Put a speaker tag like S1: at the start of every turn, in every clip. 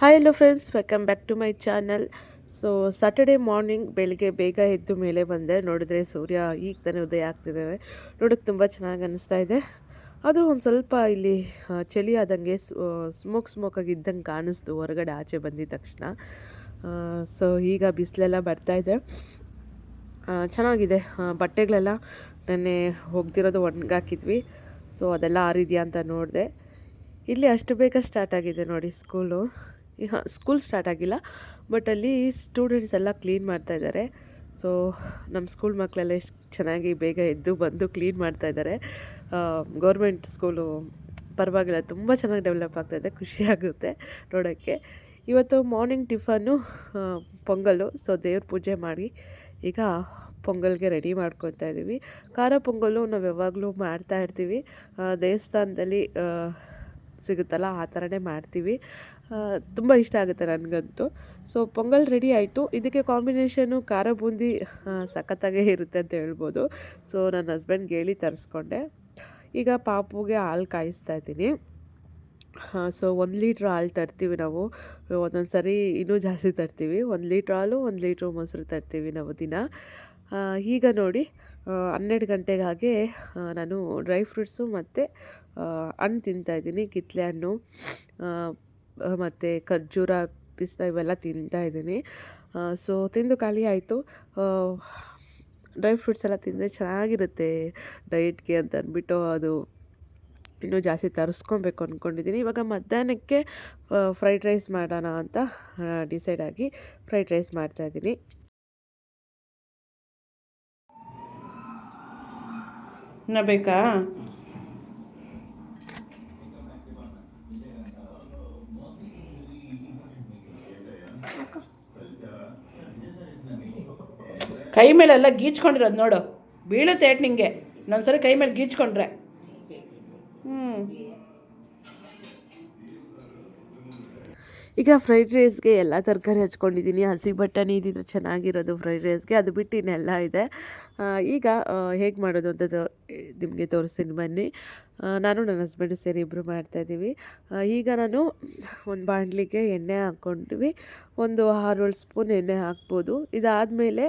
S1: Hi hello friends welcome back to my channel so Saturday morning ಬೆಳಿಗ್ಗೆ ಬೇಗ ಎದ್ದು ಮೇಲೆ ಬಂದೆ. ನೋಡಿದ್ರೆ ಸೂರ್ಯ ಈಗ ತಾನೇ ಉದಯ ಆಗ್ತಿದ್ದಾವೆ. ನೋಡೋಕ್ಕೆ ತುಂಬ ಚೆನ್ನಾಗಿ ಅನ್ನಿಸ್ತಾ ಇದೆ. ಆದರೂ ಒಂದು ಸ್ವಲ್ಪ ಇಲ್ಲಿ ಚಳಿ ಆದಂಗೆ ಸ್ಮೋಕ್ ಸ್ಮೋಕಾಗಿ ಇದ್ದಂಗೆ ಕಾಣಿಸ್ತು. ಹೊರಗಡೆ ಆಚೆ ಬಂದಿದ್ದ ತಕ್ಷಣ. ಸೊ ಈಗ ಬಿಸಿಲೆಲ್ಲ ಇದೆ. ಚೆನ್ನಾಗಿದೆ. ಬಟ್ಟೆಗಳೆಲ್ಲ ನೆನ್ನೆ ಹೋಗ್ದಿರೋದು ಒಣಗಾಕಿದ್ವಿ. ಸೊ ಅದೆಲ್ಲ ಆರಿದೆಯಾ ಅಂತ ನೋಡಿದೆ. ಇಲ್ಲಿ ಅಷ್ಟು ಬೇಗ ಸ್ಟಾರ್ಟ್ ಆಗಿದೆ ನೋಡಿ ಸ್ಕೂಲು ಹಾಂ ಸ್ಕೂಲ್ ಸ್ಟಾರ್ಟ್ ಆಗಿಲ್ಲ ಬಟ್ ಅಲ್ಲಿ ಸ್ಟೂಡೆಂಟ್ಸ್ ಎಲ್ಲ ಕ್ಲೀನ್ ಮಾಡ್ತಾ ಇದ್ದಾರೆ. ಸೊ ನಮ್ಮ ಸ್ಕೂಲ್ ಮಕ್ಕಳೆಲ್ಲ ಎಷ್ಟು ಚೆನ್ನಾಗಿ ಬೇಗ ಎದ್ದು ಬಂದು ಕ್ಲೀನ್ ಮಾಡ್ತಾ ಇದ್ದಾರೆ. ಗೌರ್ಮೆಂಟ್ ಸ್ಕೂಲು ಪರವಾಗಿಲ್ಲ, ತುಂಬ ಚೆನ್ನಾಗಿ ಡೆವಲಪ್ ಆಗ್ತಾಯಿದೆ ಖುಷಿಯಾಗುತ್ತೆ ನೋಡೋಕ್ಕೆ. ಇವತ್ತು ಮಾರ್ನಿಂಗ್ ಟಿಫನ್ನು ಪೊಂಗಲ್ಲು ಸೊ ದೇವ್ರ ಪೂಜೆ ಮಾಡಿ ಈಗ ಪೊಂಗಲ್ಗೆ ರೆಡಿ ಮಾಡ್ಕೊತಾ ಇದ್ದೀವಿ. ಖಾರ ಪೊಂಗಲ್ಲು ನಾವು ಯಾವಾಗಲೂ ಮಾಡ್ತಾ ಇರ್ತೀವಿ. ದೇವಸ್ಥಾನದಲ್ಲಿ ಸಿಗುತ್ತಲ್ಲ, ಆ ಥರನೇ ಮಾಡ್ತೀವಿ. ತುಂಬ ಇಷ್ಟ ಆಗುತ್ತೆ ನನಗಂತೂ. ಸೊ ಪೊಂಗಲ್ ರೆಡಿ ಆಯಿತು. ಇದಕ್ಕೆ ಕಾಂಬಿನೇಷನು ಖಾರ ಬೂಂದಿ ಸಖತ್ತಾಗೇ ಇರುತ್ತೆ ಅಂತ ಹೇಳ್ಬೋದು. ಸೊ ನನ್ನ ಹಸ್ಬೆಂಡ್ಗೆ ಹೇಳಿ ತರಿಸ್ಕೊಂಡೆ. ಈಗ ಪಾಪುಗೆ ಹಾಲು ಕಾಯಿಸ್ತಾ ಇದ್ದೀನಿ. ಸೊ ಒಂದು ಲೀಟ್ರ್ ಹಾಲು ತರ್ತೀವಿ ನಾವು. ಒಂದೊಂದು ಸರಿ ಇನ್ನೂ ಜಾಸ್ತಿ ತರ್ತೀವಿ. ಒಂದು ಲೀಟ್ರ್ ಹಾಲು, ಒಂದು ಲೀಟ್ರ್ ಮೊಸರು ತರ್ತೀವಿ ನಾವು ದಿನ. ಈಗ ನೋಡಿ ಹನ್ನೆರಡು ಗಂಟೆಗೆ ನಾನು ಡ್ರೈ ಫ್ರೂಟ್ಸು ಮತ್ತು ಹಣ್ಣು ತಿಂತಾಯಿದ್ದೀನಿ ಕಿತ್ಲೆ ಹಣ್ಣು. ಮತ್ತು ಖರ್ಜೂರ ಪಿಸ್ತಾ ಇವೆಲ್ಲ ತಿಂತಾ ಇದ್ದೀನಿ. ಸೊ ತಿಂದು ಖಾಲಿ ಆಯಿತು. ಡ್ರೈ ಫ್ರೂಟ್ಸ್ ಎಲ್ಲ ತಿಂದರೆ ಚೆನ್ನಾಗಿರುತ್ತೆ ಡಯಟ್ಗೆ ಅಂತ ಅಂದ್ಬಿಟ್ಟು ಅದು ಇನ್ನೂ ಜಾಸ್ತಿ ತರಿಸ್ಕೊಬೇಕು ಅಂದ್ಕೊಂಡಿದ್ದೀನಿ ಇವಾಗ ಮಧ್ಯಾಹ್ನಕ್ಕೆ ಫ್ರೈಡ್ ರೈಸ್ ಮಾಡೋಣ ಅಂತ ಡಿಸೈಡ್ ಆಗಿ ಫ್ರೈಡ್ ರೈಸ್ ಮಾಡ್ತಾಯಿದ್ದೀನಿ
S2: ಇನ್ನ ಬೇಕಾ? ಕೈ ಮೇಲೆಲ್ಲ ಗೀಚ್ಕೊಂಡಿರೋದು ನೋಡು. ಬೀಳುತ್ತೆ ಏಟ್ ನಿಂಗೆ. ಇನ್ನೊಂದ್ಸರಿ ಕೈ ಮೇಲೆ ಗೀಚ್ಕೊಂಡ್ರೆ. ಹ್ಞೂ
S1: ಈಗ ಫ್ರೈಡ್ ರೈಸ್ಗೆ ಎಲ್ಲ ತರಕಾರಿ ಹಚ್ಕೊಂಡಿದ್ದೀನಿ. ಹಸಿ ಬಟಾಣಿ ಇದ್ದಿದ್ರೆ ಚೆನ್ನಾಗಿರೋದು ಫ್ರೈಡ್ ರೈಸ್ಗೆ. ಅದು ಬಿಟ್ಟು ಇನ್ನೆಲ್ಲ ಇದೆ. ಈಗ ಹೇಗೆ ಮಾಡೋದು ಅಂತ ನಿಮಗೆ ತೋರಿಸ್ತೀನಿ ಬನ್ನಿ. ನಾನು ನನ್ನ ಹಸ್ಬೆಂಡು ಸೇರಿ ಇಬ್ಬರು ಮಾಡ್ತಾಯಿದ್ದೀವಿ ಈಗ ನಾನು ಒಂದು ಬಾಣಲಿಗೆ ಎಣ್ಣೆ ಹಾಕ್ಕೊಂಡ್ವಿ. ಒಂದು ಆರೇಳು ಸ್ಪೂನ್ ಎಣ್ಣೆ ಹಾಕ್ಬೋದು. ಇದಾದಮೇಲೆ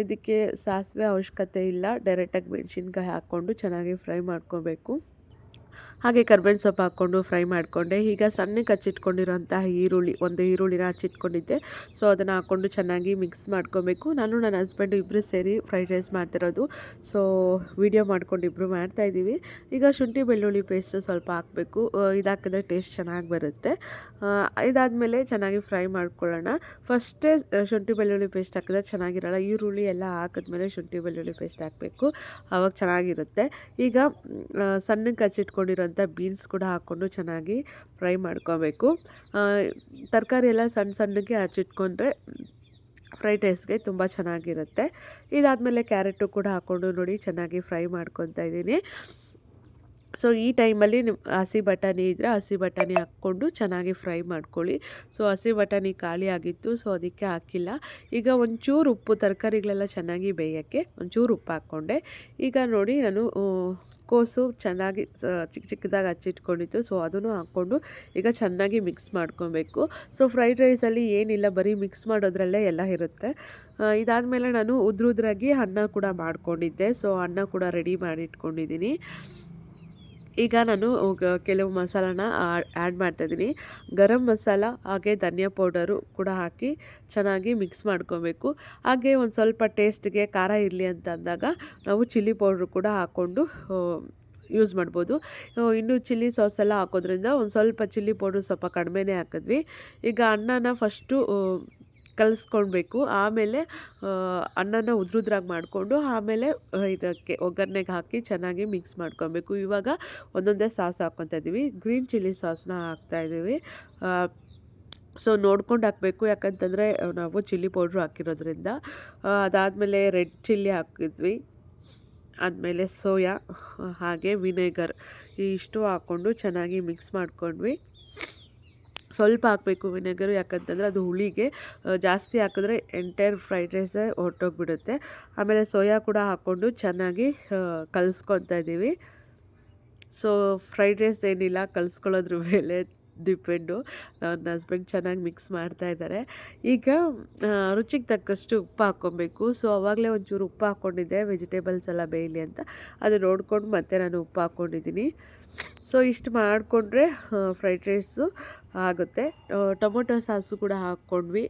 S1: ಇದಕ್ಕೆ ಸಾಸಿವೆ ಅವಶ್ಯಕತೆ ಇಲ್ಲ. ಡೈರೆಕ್ಟಾಗಿ ಮೆಣಸಿನ್ಕಾಯಿ ಹಾಕ್ಕೊಂಡು ಚೆನ್ನಾಗಿ ಫ್ರೈ ಮಾಡ್ಕೋಬೇಕು. ಹಾಗೆ ಕರ್ಬೇವಿನ ಸೊಪ್ಪು ಹಾಕ್ಕೊಂಡು ಫ್ರೈ ಮಾಡಿಕೊಂಡೆ. ಈಗ ಸಣ್ಣಗೆ ಹಚ್ಚಿಟ್ಕೊಂಡಿರೋಂತಹ ಈರುಳ್ಳಿ ಒಂದು ಈರುಳ್ಳಿನ ಹಚ್ಚಿಟ್ಕೊಂಡಿದ್ದೆ. ಸೊ ಅದನ್ನು ಹಾಕ್ಕೊಂಡು ಚೆನ್ನಾಗಿ ಮಿಕ್ಸ್ ಮಾಡ್ಕೋಬೇಕು. ನಾನು ನನ್ನ ಹಸ್ಬೆಂಡು ಇಬ್ಬರು ಸೇರಿ ಫ್ರೈಡ್ ರೈಸ್ ಮಾಡ್ತಿರೋದು. ಸೊ ವಿಡಿಯೋ ಮಾಡ್ಕೊಂಡು ಇಬ್ಬರು ಮಾಡ್ತಾಯಿದ್ದೀವಿ ಈಗ ಶುಂಠಿ ಬೆಳ್ಳುಳ್ಳಿ ಪೇಸ್ಟು ಸ್ವಲ್ಪ ಹಾಕಬೇಕು. ಇದಾಕಿದ್ರೆ ಟೇಸ್ಟ್ ಚೆನ್ನಾಗಿ ಬರುತ್ತೆ. ಇದಾದಮೇಲೆ ಚೆನ್ನಾಗಿ ಫ್ರೈ ಮಾಡ್ಕೊಳ್ಳೋಣ. ಫಸ್ಟೇ ಶುಂಠಿ ಬೆಳ್ಳುಳ್ಳಿ ಪೇಸ್ಟ್ ಹಾಕಿದ್ರೆ ಚೆನ್ನಾಗಿರಲ್ಲ. ಈರುಳ್ಳಿ ಎಲ್ಲ ಹಾಕಿದ್ಮೇಲೆ ಶುಂಠಿ ಬೆಳ್ಳುಳ್ಳಿ ಪೇಸ್ಟ್ ಹಾಕಬೇಕು. ಆವಾಗ ಚೆನ್ನಾಗಿರುತ್ತೆ. ಈಗ ಸಣ್ಣಗೆ ಆ, ಸಣ್ಣಕ್ಕೆ ಬೀನ್ಸ್ ಕೂಡ ಹಾಕ್ಕೊಂಡು ಚೆನ್ನಾಗಿ ಫ್ರೈ ಮಾಡ್ಕೋಬೇಕು. ತರಕಾರಿ ಎಲ್ಲ ಸಣ್ಣ ಸಣ್ಣಗೆ ಹಚ್ಚಿಟ್ಕೊಂಡ್ರೆ ಫ್ರೈ ಟೇಸ್ಟ್ಗೆ ತುಂಬ ಚೆನ್ನಾಗಿರುತ್ತೆ. ಇದಾದಮೇಲೆ ಕ್ಯಾರೆಟು ಕೂಡ ಹಾಕ್ಕೊಂಡು ನೋಡಿ ಚೆನ್ನಾಗಿ ಫ್ರೈ ಮಾಡ್ಕೊತಾ ಇದ್ದೀನಿ. ಸೊ, ಈ ಟೈಮಲ್ಲಿ ನಿಮ್ಮ ಹಸಿ ಬಟಾಣಿ ಇದ್ದರೆ ಹಸಿ ಬಟಾಣಿ ಹಾಕ್ಕೊಂಡು ಚೆನ್ನಾಗಿ ಫ್ರೈ ಮಾಡ್ಕೊಳ್ಳಿ. ಸೊ, ಹಸಿ ಬಟಾಣಿ ಖಾಲಿ ಆಗಿತ್ತು, ಸೊ ಅದಕ್ಕೆ ಹಾಕಿಲ್ಲ. ಈಗ ಒಂಚೂರು ಉಪ್ಪು, ತರಕಾರಿಗಳೆಲ್ಲ ಚೆನ್ನಾಗಿ ಬೇಯೋಕ್ಕೆ ಒಂಚೂರು ಉಪ್ಪು ಹಾಕ್ಕೊಂಡೆ. ಈಗ ನೋಡಿ ನಾನು ಕೋಸು ಚೆನ್ನಾಗಿ ಚಿಕ್ಕ ಚಿಕ್ಕದಾಗಿ ಹಚ್ಚಿಟ್ಕೊಂಡಿತ್ತು. ಸೊ, ಅದನ್ನು ಹಾಕ್ಕೊಂಡು ಈಗ ಚೆನ್ನಾಗಿ ಮಿಕ್ಸ್ ಮಾಡ್ಕೊಬೇಕು. ಸೊ, ಫ್ರೈಡ್ ರೈಸಲ್ಲಿ ಏನಿಲ್ಲ, ಬರೀ ಮಿಕ್ಸ್ ಮಾಡೋದ್ರಲ್ಲೇ ಎಲ್ಲ ಇರುತ್ತೆ. ಇದಾದಮೇಲೆ ನಾನು ಉದ್ರುದ್ರಾಗಿ ಅನ್ನ ಕೂಡ ಮಾಡ್ಕೊಂಡಿದ್ದೆ. ಸೊ, ಅನ್ನ ಕೂಡ ರೆಡಿ ಮಾಡಿ ಇಟ್ಕೊಂಡಿದ್ದೀನಿ ಈಗ ನಾನು ಕೆಲವು ಮಸಾಲಾನ ಆ್ಯಡ್ ಮಾಡ್ತಾಯಿದ್ದೀನಿ ಗರಂ ಮಸಾಲ ಹಾಗೆ ಧನಿಯಾ ಪೌಡರು ಕೂಡ ಹಾಕಿ ಚೆನ್ನಾಗಿ ಮಿಕ್ಸ್ ಮಾಡ್ಕೋಬೇಕು. ಹಾಗೆ ಒಂದು ಸ್ವಲ್ಪ ಟೇಸ್ಟ್ಗೆ ಖಾರ ಇರಲಿ ಅಂತ ಅಂದಾಗ ನಾವು ಚಿಲ್ಲಿ ಪೌಡ್ರು ಕೂಡ ಹಾಕ್ಕೊಂಡು ಯೂಸ್ ಮಾಡ್ಬೋದು. ಇನ್ನು ಚಿಲ್ಲಿ ಸಾಸ್ ಎಲ್ಲ ಹಾಕೋದ್ರಿಂದ ಒಂದು ಸ್ವಲ್ಪ ಚಿಲ್ಲಿ ಪೌಡ್ರು ಸ್ವಲ್ಪ ಕಡಿಮೆನೇ ಹಾಕಿದ್ವಿ. ಈಗ ಅನ್ನನ ಫಸ್ಟು ಕಲಿಸ್ಕೊಳ್ಬೇಕು. ಆಮೇಲೆ ಅನ್ನನ ಉದ್ರುದ್ರಾಗಿ ಮಾಡಿಕೊಂಡು, ಆಮೇಲೆ ಇದಕ್ಕೆ ಒಗ್ಗರಣೆಗೆ ಹಾಕಿ ಚೆನ್ನಾಗಿ ಮಿಕ್ಸ್ ಮಾಡ್ಕೊಬೇಕು ಇವಾಗ ಒಂದೊಂದೇ ಸಾಸ್ ಹಾಕ್ಕೊತಾ ಇದ್ದೀವಿ ಗ್ರೀನ್ ಚಿಲ್ಲಿ ಸಾಸ್ನ ಹಾಕ್ತಾ ಇದ್ದೀವಿ ಸೊ ನೋಡ್ಕೊಂಡು ಹಾಕಬೇಕು. ಯಾಕಂತಂದರೆ, ನಾವು ಚಿಲ್ಲಿ ಪೌಡ್ರು ಹಾಕಿರೋದ್ರಿಂದ. ಅದಾದಮೇಲೆ ರೆಡ್ ಚಿಲ್ಲಿ ಹಾಕಿದ್ವಿ. ಆದಮೇಲೆ ಸೋಯಾ, ಹಾಗೆ ವಿನೆಗರ್ ಇಷ್ಟು ಹಾಕ್ಕೊಂಡು ಚೆನ್ನಾಗಿ ಮಿಕ್ಸ್ ಮಾಡ್ಕೊಂಡ್ವಿ. ಸ್ವಲ್ಪ ಹಾಕಬೇಕು ವಿನೆಗರು, ಯಾಕಂತಂದರೆ ಅದು ಹುಳಿಗೆ ಜಾಸ್ತಿ ಹಾಕಿದ್ರೆ ಎಂಟೈರ್ ಫ್ರೈಡ್ ರೈಸೇ ಹೊರಟೋಗ್ಬಿಡುತ್ತೆ. ಆಮೇಲೆ ಸೋಯಾ ಕೂಡ ಹಾಕ್ಕೊಂಡು ಚೆನ್ನಾಗಿ ಕಲಿಸ್ಕೊತಾ ಇದ್ದೀವಿ. ಸೊ, ಫ್ರೈಡ್ ರೈಸ್ ಏನಿಲ್ಲ, ಕಲಿಸ್ಕೊಳ್ಳೋದ್ರ ಮೇಲೆ ಡಿಪೆಂಡು. ನನ್ನ ಹಸ್ಬೆಂಡ್ ಚೆನ್ನಾಗಿ ಮಿಕ್ಸ್ ಮಾಡ್ತಾ ಇದ್ದಾರೆ ಈಗ ರುಚಿಗೆ ತಕ್ಕಷ್ಟು ಉಪ್ಪು ಹಾಕ್ಕೊಬೇಕು. ಸೊ ಆವಾಗಲೇ ಒಂಚೂರು ಉಪ್ಪು ಹಾಕ್ಕೊಂಡಿದ್ದೆ. ವೆಜಿಟೇಬಲ್ಸ್ ಎಲ್ಲ ಬೇಯಲಿ ಅಂತ. ಅದು ನೋಡಿಕೊಂಡು ಮತ್ತೆ ನಾನು ಉಪ್ಪು ಹಾಕ್ಕೊಂಡಿದ್ದೀನಿ. ಸೊ, ಇಷ್ಟು ಮಾಡಿಕೊಂಡ್ರೆ ಫ್ರೈಡ್ ರೈಸು ಆಗುತ್ತೆ. ಟೊಮೊಟೊ ಸಾಸು ಕೂಡ ಹಾಕ್ಕೊಂಡ್ವಿ.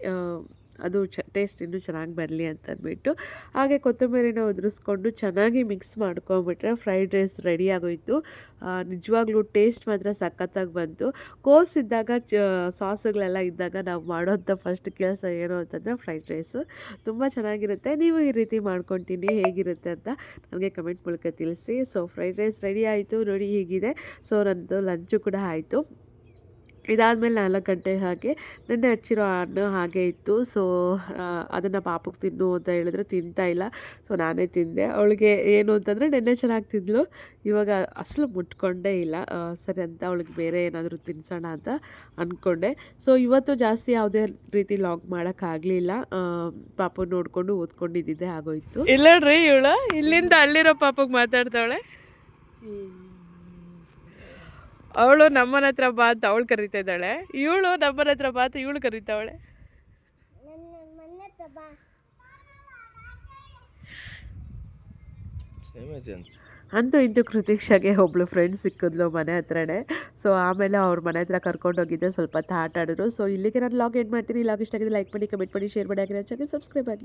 S1: ಅದು ಚ ಟೇಸ್ಟ್ ಇನ್ನೂ ಚೆನ್ನಾಗಿ ಬರಲಿ ಅಂತ ಅಂದ್ಬಿಟ್ಟು, ಹಾಗೆ ಕೊತ್ತಂಬರಿನ ಉದುರಿಸ್ಕೊಂಡು ಚೆನ್ನಾಗಿ ಮಿಕ್ಸ್ ಮಾಡ್ಕೊಂಬಿಟ್ರೆ ಫ್ರೈಡ್ ರೈಸ್ ರೆಡಿ ಆಗೋಯಿತು. ನಿಜವಾಗ್ಲೂ ಟೇಸ್ಟ್ ಮಾತ್ರ ಸಖತ್ತಾಗಿ ಬಂತು. ಕೋಸ್ ಇದ್ದಾಗ, ಚ, ಸಾಸುಗಳೆಲ್ಲ ಇದ್ದಾಗ ನಾವು ಮಾಡೋಂಥ ಫಸ್ಟ್ ಕೆಲಸ ಏನು ಅಂತಂದರೆ ಫ್ರೈಡ್ ರೈಸು ತುಂಬ ಚೆನ್ನಾಗಿರುತ್ತೆ. ನೀವು ಈ ರೀತಿ ಮಾಡ್ಕೊತೀನಿ, ಹೇಗಿರುತ್ತೆ ಅಂತ ನನಗೆ ಕಮೆಂಟ್ ಮೂಲಕ ತಿಳಿಸಿ. ಸೊ ಫ್ರೈಡ್ ರೈಸ್ ರೆಡಿ ಆಯಿತು, ನೋಡಿ ಹೀಗಿದೆ. ಸೊ ನನ್ನದು ಲಂಚು ಕೂಡ ಆಯಿತು. ಇದಾದಮೇಲೆ ನಾಲ್ಕು ಗಂಟೆ ಹಾಗೆ ನೆನ್ನೆ ಹಚ್ಚಿರೋ ಹಣ್ಣು ಹಾಗೆ ಇತ್ತು. ಸೊ ಅದನ್ನು ಪಾಪಕ್ಕೆ ತಿನ್ನು ಅಂತ ಹೇಳಿದ್ರೆ ತಿಂತಾ ಇಲ್ಲ. ಸೊ ನಾನೇ ತಿಂದೆ. ಅವಳಿಗೆ ಏನು ಅಂತಂದರೆ ನೆನ್ನೆ ಚೆನ್ನಾಗಿ ತಿಂದಳು ಇವಾಗ ಅಸಲು ಮುಟ್ಕೊಂಡೇ ಇಲ್ಲ. ಸರಿ ಅಂತ ಅವಳಿಗೆ ಬೇರೆ ಏನಾದರೂ ತಿನ್ಸೋಣ ಅಂತ ಅಂದ್ಕೊಂಡೆ ಸೊ ಇವತ್ತು ಜಾಸ್ತಿ ಯಾವುದೇ ರೀತಿ ಲಾಗ್ ಮಾಡೋಕ್ಕಾಗಲಿಲ್ಲ ಪಾಪ ನೋಡಿಕೊಂಡು ಓದ್ಕೊಂಡಿದ್ದಿದ್ದೆ ಆಗೋಯ್ತು.
S3: ಇಲ್ಲ ರೀ ಇವಳು. ಇಲ್ಲಿಂದ ಅಲ್ಲಿರೋ ಪಾಪಗೆ ಮಾತಾಡ್ತಾವಳೆ. ಅವಳು ನಮ್ಮನ ಹತ್ರ ಬಾ ಅಂತ ಅವಳು ಕರಿತಾ ಇದ್ದಾಳೆ. ಇವಳು ನಮ್ಮನ ಹತ್ರ ಬಾ ಅಂತ ಇವಳು ಕರಿತಾವಳೆ
S1: ಅಂತೂ ಇಂದು ಕೃತಿಕ್ಷಾಗೆ ಒಬ್ಳು ಫ್ರೆಂಡ್ ಸಿಕ್ಕಿದ್ಲು ಮನೆ ಹತ್ರನೇ. ಸೊ ಆಮೇಲೆ ಅವ್ರ ಮನೆ ಹತ್ರ ಕರ್ಕೊಂಡೋಗಿದ್ದೆ ಸ್ವಲ್ಪ ಹೊತ್ತು ಆಟ ಆಡಿದ್ರು. ಸೊ ಇಲ್ಲಿಗೆ ನಾನು ಲಾಗ್ ಇನ್ ಮಾಡ್ತೀನಿ. ಲಾಗ್ ಇಷ್ಟ ಆಗಿದೆ ಲೈಕ್ ಮಾಡಿ ಕಮೆಂಟ್ ಮಾಡಿ ಶೇರ್ ಮಾಡಿ. ಹಾಕಿ ನನ್ನ ಸಬ್ಸ್ಕ್ರೈಬ್ ಆಗಿ.